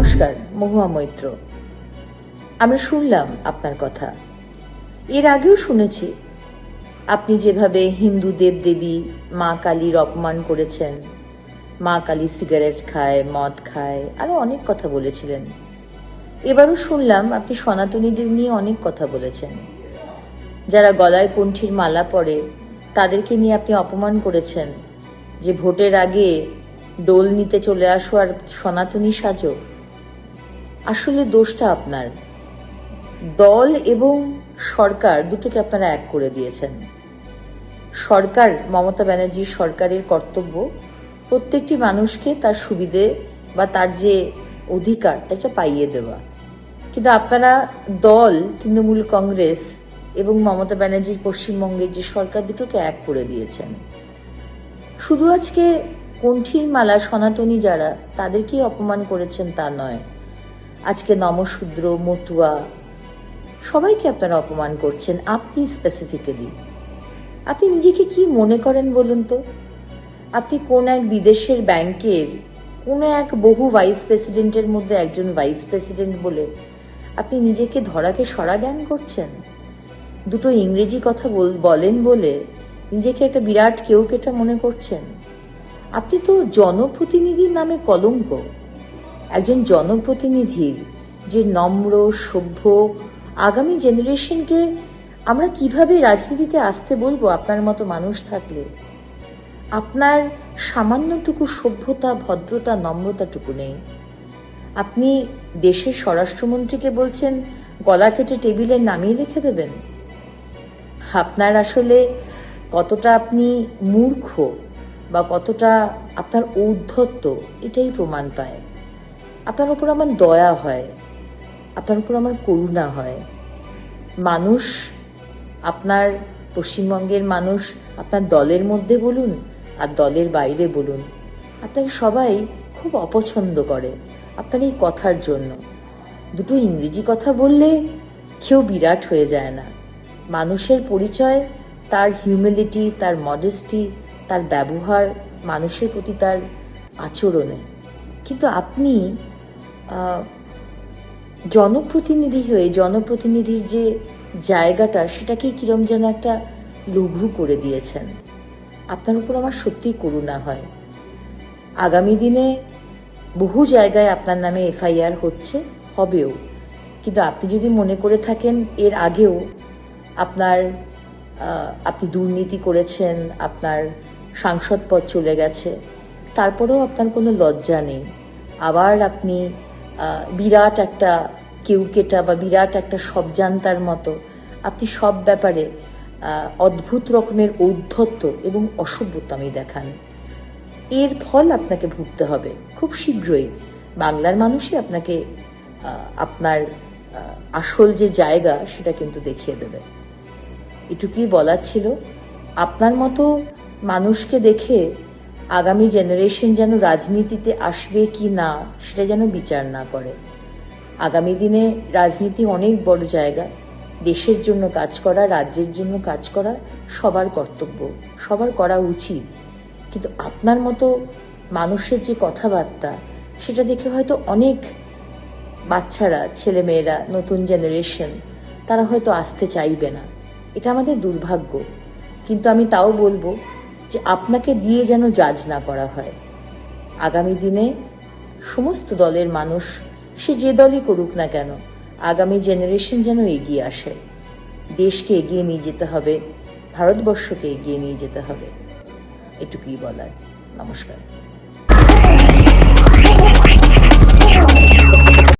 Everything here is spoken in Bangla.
নমস্কার, মহুয়া মৈত্র। আমরা শুনলাম আপনার কথা। এর আগেও শুনেছি, আপনি যেভাবে হিন্দু দেবদেবী মা কালীর অপমান করেছেন, মা কালী সিগারেট খায়, মদ খায় আরও অনেক কথা বলেছিলেন। এবারও শুনলাম আপনি সনাতনীদের নিয়ে অনেক কথা বলেছেন। যারা গলায় কণ্ঠির মালা পরে, তাদেরকে নিয়ে আপনি অপমান করেছেন, যে ভোটের আগে ডোল নিতে চলে আসো আর সনাতনী সাজো। আসলে দোষটা আপনার। দল এবং সরকার দুটোকে আপনারা এক করে দিয়েছেন। সরকার, মমতা ব্যানার্জির সরকারের কর্তব্য, প্রত্যেকটি মানুষকে তার সুবিধে বা তার যে অধিকার তাটা পাইয়ে দেওয়া। কিন্তু আপনারা দল, তৃণমূল কংগ্রেস এবং মমতা ব্যানার্জির পশ্চিমবঙ্গের যে সরকার দুটোকে এক করে দিয়েছেন। শুধু আজকে কণ্ঠির মালা সনাতনী যারা, তাদেরকেই অপমান করেছেন তা নয়। আজকে নমশূদ্র, মতুয়া, সবাইকে আপনারা অপমান করছেন, আপনি স্পেসিফিক্যালি আপনি নিজেকে কি মনে করেন বলুন তো? আপনি কোন এক বিদেশের ব্যাংকের, কোনো এক বহু ভাইস প্রেসিডেন্টের মধ্যে একজন ভাইস প্রেসিডেন্ট বলে আপনি নিজেকে ধরাকে সরা জ্ঞান করছেন? দুটো ইংরেজি কথা বল- বলেন বলে নিজেকে একটা বিরাট কেউ কেটা মনে করছেন? আপনি তো জনপ্রতিনিধির নামে কলঙ্ক। একজন জনপ্রতিনিধির যে নম্র, সভ্য, আগামী জেনারেশনকে আমরা কীভাবে রাজনীতিতে আসতে বলব, আপনার মতো মানুষ থাকলে? আপনার সামান্যটুকু সভ্যতা, ভদ্রতা, নম্রতাটুকু নেই। আপনি দেশের স্বরাষ্ট্রমন্ত্রীকে বলছেন, গলা কেটে টেবিলে নামিয়ে রেখে দেবেন। আপনার আসলে কতটা আপনি মূর্খ বা কতটা আপনার ঔদ্ধত্য, এটাই প্রমাণ পায়। আপনার উপর আমার দয়া হয়, আপনার উপর আমার করুণা হয়। মানুষ, আপনার পশ্চিমবঙ্গের মানুষ, আপনার দলের মধ্যে বলুন আর দলের বাইরে বলুন, আপনাকে সবাই খুব অপছন্দ করে আপনার এই কথার জন্য। দুটো ইংরেজি কথা বললে কেউ বিরাট হয়ে যায় না। মানুষের পরিচয়, তার হিউমিলিটি তার মডেস্টি তার ব্যবহার মানুষের প্রতি তার আচরণে। কিন্তু আপনি জনপ্রতিনিধি হয়ে, জনপ্রতিনিধির যে জায়গাটা, সেটাকে কিরম যেন একটা লঘু করে দিয়েছেন। আপনার উপর আমার সত্যিই করুণা হয়। আগামী দিনে বহু জায়গায় আপনার নামে এফআইআর হচ্ছে, হবেও। কিন্তু আপনি যদি মনে করে থাকেন, এর আগেও আপনার আপনি দুর্নীতি করেছেন, আপনার সাংসদ পদ চলে গেছে, তারপরেও আপনার কোনো লজ্জা নেই। আবার আপনি বিরাট একটা কেউকেটা বা বিরাট একটা সবজান্তার মতো আপনি সব ব্যাপারে অদ্ভুত রকমের ঔদ্ধত্য এবং অসভ্যতামি দেখান। এর ফল আপনাকে ভুগতে হবে খুব শীঘ্রই। বাংলার মানুষই আপনাকে আপনার আসল যে জায়গা সেটা কিন্তু দেখিয়ে দেবে। এটুকুই বলার ছিল। আপনার মতো মানুষকে দেখে আগামী জেনারেশন যেন রাজনীতিতে আসবে কি না, সেটা যেন বিচার না করে। আগামী দিনে রাজনীতি অনেক বড় জায়গা। দেশের জন্য কাজ করা, রাজ্যের জন্য কাজ করা সবার কর্তব্য, সবার করা উচিত। কিন্তু আপনার মতো মানুষের যে কথাবার্তা, সেটা দেখে হয়তো অনেক বাচ্চারা, ছেলেমেয়েরা, নতুন জেনারেশন তারা হয়তো আসতে চাইবে না। এটা আমাদের দুর্ভাগ্য। কিন্তু আমি তাও বলব যে আপনাকে দিয়ে যেন জাজ না করা হয়। আগামী দিনে সমস্ত দলের মানুষ, সে যে দলই করুক না কেন, আগামী জেনারেশন যেন এগিয়ে আসে। দেশকে এগিয়ে নিয়ে যেতে হবে, ভারতবর্ষকে এগিয়ে নিয়ে যেতে হবে। এটুকুই বলার। নমস্কার।